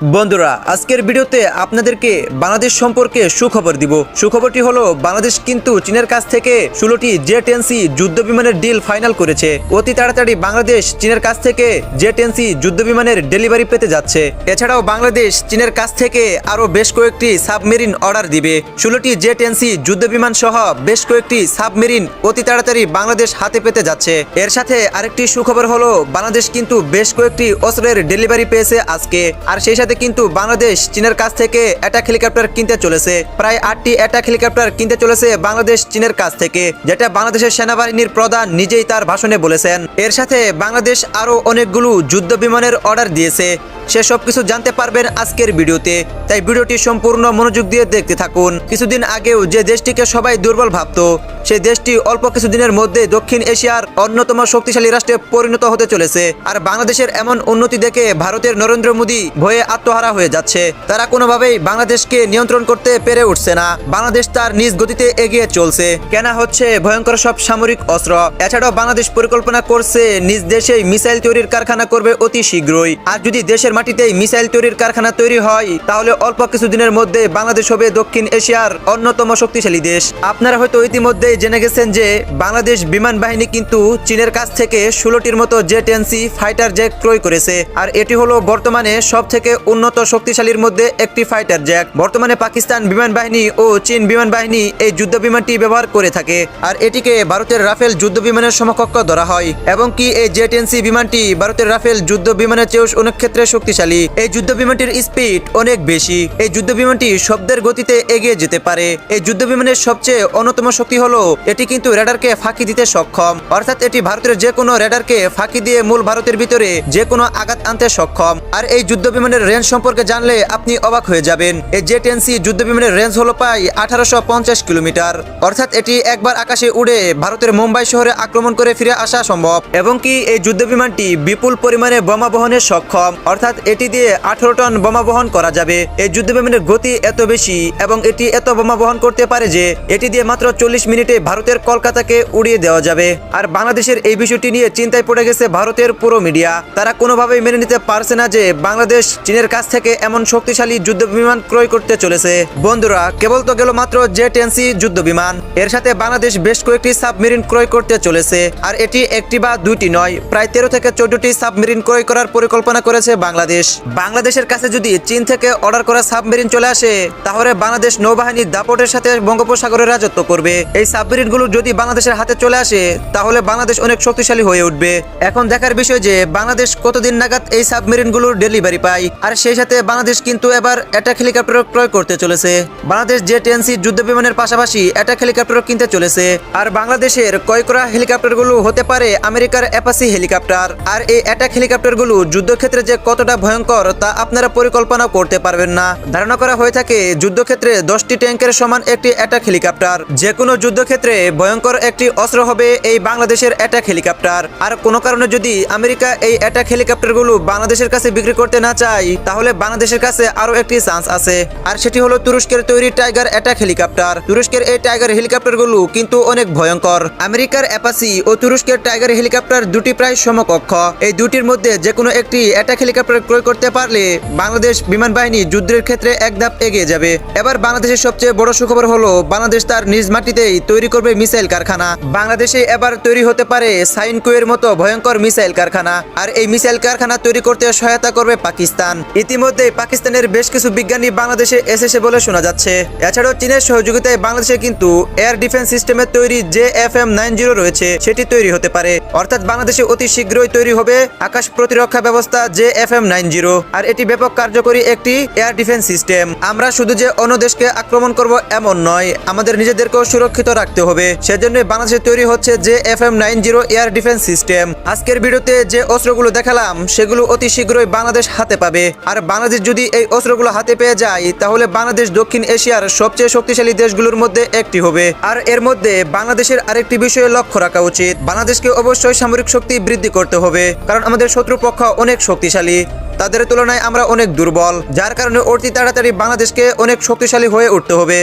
বন্ধুরা, আজকের ভিডিওতে আপনাদেরকে বাংলাদেশ সম্পর্কে সুখবর দিব। সুখবরটি হলো, বাংলাদেশ কিন্তু চীনের কাছ থেকে ষোলোটি জে টেনসি যুদ্ধ বিমানের ডিল ফাইনাল করেছে। অতি তাড়াতাড়ি বাংলাদেশ চীনের কাছ থেকে জে টেনসি যুদ্ধ বিমানের ডেলিভারি পেতে যাচ্ছে। এছাড়াও বাংলাদেশ চীনের কাছ থেকে আরও বেশ কয়েকটি সাবমেরিন অর্ডার দিবে। ষোলোটি জে টেনসি যুদ্ধ বিমান সহ বেশ কয়েকটি সাবমেরিন অতি তাড়াতাড়ি বাংলাদেশ হাতে পেতে যাচ্ছে। এর সাথে আরেকটি সুখবর হলো, বাংলাদেশ কিন্তু বেশ কয়েকটি অস্ত্রের ডেলিভারি পেয়েছে আজকে। আর সেই সাথে কিন্তু বাংলাদেশ চীনের কাছ থেকে অ্যাটাক হেলিকপ্টার কিনতে চলেছে। প্রায় আটটি অ্যাটাক হেলিকপ্টার কিনতে চলেছে বাংলাদেশ চীনের কাছ থেকে, যেটা বাংলাদেশের সেনাবাহিনীর প্রধান নিজেই তার ভাষণে বলেছেন। এর সাথে বাংলাদেশ আরও অনেকগুলো যুদ্ধ বিমানের অর্ডার দিয়েছে। সে সব কিছু জানতে পারবেন আজকের ভিডিওতে। তাই ভিডিওটি সম্পূর্ণ মনোযোগ দিয়ে দেখতে থাকুন। কিছুদিন আগেও যে দেশটিকে সবাই দুর্বল ভাবতো সেই দেশটি অল্প কিছুদিনের মধ্যে দক্ষিণ এশিয়ার অন্যতম শক্তিশালী রাষ্ট্রে পরিণত হতে চলেছে। আর বাংলাদেশের এমন উন্নতি দেখে ভারতের নরেন্দ্র মোদী ভয়ে আত্মহারা হয়ে যাচ্ছে। তারা কোনোভাবেই বাংলাদেশকে নিয়ন্ত্রণ করতে পেরে উঠছে না। বাংলাদেশ তার নিজ গতিতে এগিয়ে চলছে। কেনা হচ্ছে ভয়ঙ্কর সব সামরিক অস্ত্র। এছাড়াও বাংলাদেশ পরিকল্পনা করছে নিজ দেশেই মিসাইল তৈরির কারখানা করবে অতি শীঘ্রই। আর যদি দেশের মাটিতেই মিসাইল তৈরির কারখানা তৈরি হয়, তাহলে অল্প কিছুদিনের মধ্যে বাংলাদেশ হবে দক্ষিণ এশিয়ার অন্যতম শক্তিশালী দেশ। আপনারা হয়তো ইতিমধ্যেই জেনে গেছেন যে, বাংলাদেশ বিমান বাহিনী কিন্তু চীনের কাছ থেকে ষোলোটির মতো জে টেনসি ফাইটার জ্যাক ক্রয় করেছে। আর এটি হলো বর্তমানে সব থেকে উন্নত শক্তিশালীর মধ্যে একটি ফাইটার জ্যাক। বর্তমানে পাকিস্তান বিমান বাহিনী ও চীন বিমান বাহিনী এই যুদ্ধ বিমানটি ব্যবহার করে থাকে। আর এটিকে ভারতের রাফেল যুদ্ধ বিমানের সমকক্ষ ধরা হয়। এবং কি এই জে টেনসি বিমানটি ভারতের রাফেল যুদ্ধ বিমানের চেয়েও অনেক ক্ষেত্রে শক্তিশালী। এই যুদ্ধ বিমানটির স্পিড অনেক বেশি। এই যুদ্ধ বিমানটি শব্দের গতিতে এগিয়ে যেতে পারে। এই যুদ্ধ বিমানের সবচেয়ে অন্যতম শক্তি হলো, এটি কিন্তু রেডারকে ফাঁকি দিতে সক্ষম। অর্থাৎ এটি ভারতের যে কোনো রেডারকে ফাঁকি দিয়ে মূল ভারতের ভিতরে যে কোনো আঘাত আনতে সক্ষম। আর এই যুদ্ধ বিমানের রেঞ্জ সম্পর্কে জানলে আপনি অবাক হয়ে যাবেন। এই জে টেনসি যুদ্ধ বিমানের রেঞ্জ হলো প্রায় আঠারোশো পঞ্চাশ কিলোমিটার। অর্থাৎ এটি একবার আকাশে উড়ে ভারতের মুম্বাই শহরে আক্রমণ করে ফিরে আসা সম্ভব। এবং কি এই যুদ্ধ বিমানটি বিপুল পরিমাণে বোমা বহনে সক্ষম? অর্থাৎ এটি দিয়ে আঠারো টন বোমা বহন করা যাবে। এই যুদ্ধ বিমানের গতি এত বেশি এবং এটি এত বোমা বহন করতে পারে যে এটি দিয়ে মাত্র চল্লিশ মিনিটে ভারতের কলকাতাকে উড়িয়ে দেওয়া যাবে। আর বাংলাদেশের এই বিষয়টি নিয়ে চিন্তায় পড়ে গেছে ভারতের পুরো মিডিয়া। তারা কোনোভাবেই মেনে নিতে পারছে না যে বাংলাদেশ, চীনের কাছ থেকে এমন শক্তিশালী যুদ্ধ বিমান ক্রয় করতে চলেছে। বন্ধুরা, কেবল তো গেল মাত্র জে টেনসি যুদ্ধ বিমান এর সাথে বাংলাদেশ বেশ কয়েকটি সাবমেরিন ক্রয় করতে চলেছে, আর এটি একটি বা দুইটি নয়, প্রায় তেরো থেকে চোদ্দটি সাবমেরিন ক্রয় করার পরিকল্পনা করেছে বাংলাদেশ। বাংলাদেশের কাছে যদি চীন থেকে অর্ডার করা সাবমেরিন চলে আসে, তাহলে বাংলাদেশ নৌবাহিনীর দাপটের সাথে বঙ্গোপসাগরে রাজত্ব করবে। এই সাবমেরিনগুলো যদি বাংলাদেশের হাতে চলে আসে, তাহলে বাংলাদেশ অনেক শক্তিশালী হয়ে উঠবে। এখন দেখার বিষয় যে, বাংলাদেশ কতদিন নাগাদ এই সাবমেরিনগুলোর ডেলিভারি পায় আর সেই সাথে বাংলাদেশ কিন্তু এবার অ্যাটাক হেলিকপ্টার ক্রয় করতে চলেছে। বাংলাদেশ জে টেনসি যুদ্ধ বিমানের পাশাপাশি অ্যাটাক হেলিকপ্টার কিনতে চলেছে। আর বাংলাদেশের ক্রয় করা হেলিকপ্টারগুলো হতে পারে আমেরিকার অ্যাপাসি হেলিকপ্টার আর এই অ্যাটাক হেলিকপ্টারগুলো যুদ্ধক্ষেত্রে যে কতটা ভয়ঙ্কর তা আপনারা পরিকল্পনা করতে পারবেন না। ধারণা করা হয়ে থাকে, যুদ্ধক্ষেত্রে দশটি ট্যাঙ্কের সমান একটি অ্যাটাক হেলিকপ্টার যে কোনো যুদ্ধক্ষেত্রে ভয়ঙ্কর একটি অস্ত্র হবে এই বাংলাদেশের অ্যাটাক হেলিকপ্টার আর কোনো কারণে যদি আমেরিকা এই অ্যাটাক হেলিকপ্টারগুলো বাংলাদেশের কাছে বিক্রি করতে না চায় তাহলে বাংলাদেশের কাছে আরও একটি চান্স আছে। আর সেটি হলো তুরস্কের তৈরি টাইগার অ্যাটাক হেলিকপ্টার। তুরস্কের এই টাইগার হেলিকপ্টারগুলো কিন্তু অনেক ভয়ঙ্কর। আমেরিকার অ্যাপাসি ও তুরস্কের টাইগার হেলিকপ্টার দুটি প্রায় সমকক্ষ। এই দুটির মধ্যে যে কোনো একটি অ্যাটাক হেলিকপ্টার ক্রয় করতে পারলে বাংলাদেশ বিমান বাহিনী যুদ্ধের ক্ষেত্রে এক ধাপ এগিয়ে যাবে। এবার বাংলাদেশের সবচেয়ে বড় সুখবর হলো, বাংলাদেশ তার নিজ মাটিতেই তৈরি করবে মিসাইল কারখানা। বাংলাদেশে এবার তৈরি হতে পারে সাইন কুয়ের মতো ভয়ঙ্কর মিসাইল কারখানা। আর এই মিসাইল কারখানা তৈরি করতে সহায়তা করবে পাকিস্তান। ইতিমধ্যে পাকিস্তানের বেশ কিছু বিজ্ঞানী বাংলাদেশে এসেছে বলে শোনা যাচ্ছে। এছাড়াও চীনের সহযোগিতায় বাংলাদেশে কিন্তু এয়ার ডিফেন্স সিস্টেমের তৈরি যে এফ এম নাইন জিরো রয়েছে, সেটি তৈরি হতে পারে। অর্থাৎ বাংলাদেশে অতি শীঘ্রই তৈরি হবে আকাশ প্রতিরক্ষা ব্যবস্থা যে এফ এম নাইন জিরো। আর এটি ব্যাপক কার্যকরী একটি এয়ার ডিফেন্স সিস্টেম। আমরা শুধু যে অন্য দেশকে আক্রমণ করব এমন নয়, আমাদের নিজেদেরকেও সুরক্ষিত রাখতে হবে। সেজন্য বাংলাদেশে তৈরি হচ্ছে যে F M nine zero air defence system. আজকের ভিডিওতে যে অস্ত্রগুলো দেখালাম, সেগুলো অতি শীঘ্রই বাংলাদেশ হাতে পাবে। আর বাংলাদেশ যদি এই অস্ত্রগুলো হাতে পেয়ে যায়, তাহলে বাংলাদেশ দক্ষিণ এশিয়ার সবচেয়ে শক্তিশালী দেশগুলোর মধ্যে একটি হবে। আর এর মধ্যে বাংলাদেশের আরেকটি বিষয়ে লক্ষ্য রাখা উচিত। বাংলাদেশকে অবশ্যই সামরিক শক্তি বৃদ্ধি করতে হবে, কারণ আমাদের শত্রুপক্ষ অনেক শক্তিশালী। তাদের তুলনায় আমরা অনেক দুর্বল, যার কারণে অতি তাড়াতাড়ি বাংলাদেশকে অনেক শক্তিশালী হয়ে উঠতে হবে।